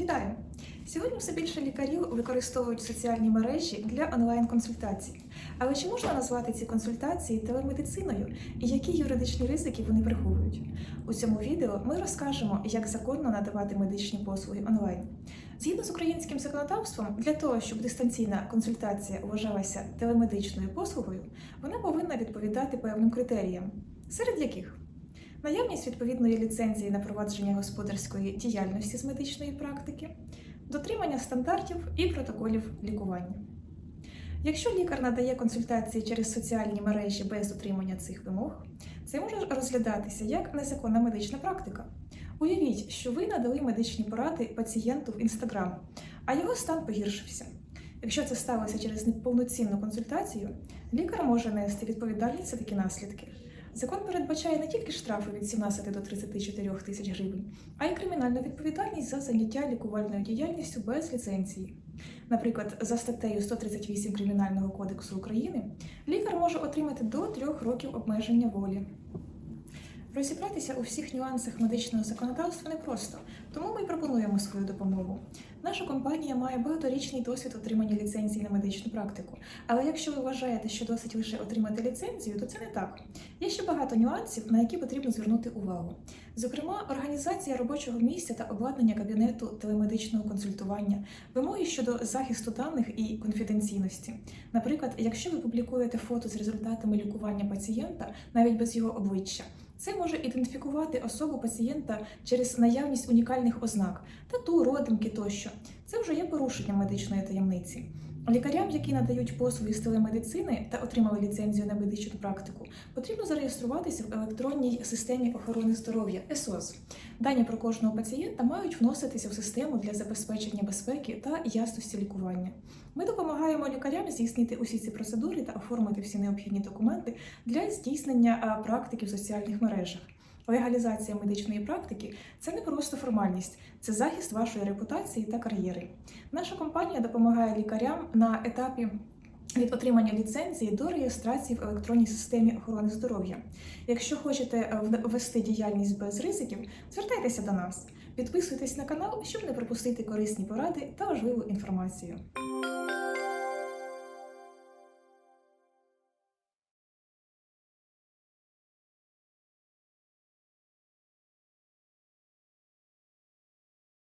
Вітаю! Сьогодні все більше лікарів використовують соціальні мережі для онлайн-консультацій. Але чи можна назвати ці консультації телемедициною і які юридичні ризики вони приховують? У цьому відео ми розкажемо, як законно надавати медичні послуги онлайн. Згідно з українським законодавством, для того, щоб дистанційна консультація вважалася телемедичною послугою, вона повинна відповідати певним критеріям, серед яких наявність відповідної ліцензії на провадження господарської діяльності з медичної практики, дотримання стандартів і протоколів лікування. Якщо лікар надає консультації через соціальні мережі без дотримання цих вимог, це може розглядатися як незаконна медична практика. Уявіть, що ви надали медичні поради пацієнту в Інстаграм, а його стан погіршився. Якщо це сталося через неповноцінну консультацію, лікар може нести відповідальність за такі наслідки. Закон передбачає не тільки штрафи від 17 до 34 тисяч гривень, а й кримінальну відповідальність за заняття лікувальною діяльністю без ліцензії. Наприклад, за статтею 138 Кримінального кодексу України лікар може отримати до трьох років обмеження волі. Розібратися у всіх нюансах медичного законодавства непросто, тому ми пропонуємо свою допомогу. Наша компанія має багаторічний досвід отримання ліцензії на медичну практику. Але якщо ви вважаєте, що досить лише отримати ліцензію, то це не так. Є ще багато нюансів, на які потрібно звернути увагу. Зокрема, організація робочого місця та обладнання кабінету телемедичного консультування, вимоги щодо захисту даних і конфіденційності. Наприклад, якщо ви публікуєте фото з результатами лікування пацієнта навіть без його обличчя. Це може ідентифікувати особу пацієнта через наявність унікальних ознак, тату, родинки тощо. Це вже є порушенням медичної таємниці. Лікарям, які надають послуги з телемедицини та отримали ліцензію на медичну практику, потрібно зареєструватися в електронній системі охорони здоров'я ЕСОС. Дані про кожного пацієнта мають вноситися в систему для забезпечення безпеки та ясності лікування. Ми допомагаємо лікарям здійснити усі ці процедури та оформити всі необхідні документи для здійснення практики в соціальних мережах. Легалізація медичної практики це не просто формальність, це захист вашої репутації та кар'єри. Наша компанія допомагає лікарям на етапі від отримання ліцензії до реєстрації в електронній системі охорони здоров'я. Якщо хочете е, ввести діяльність без ризиків, звертайтеся до нас, підписуйтесь на канал, щоб не пропустити корисні поради та важливу інформацію.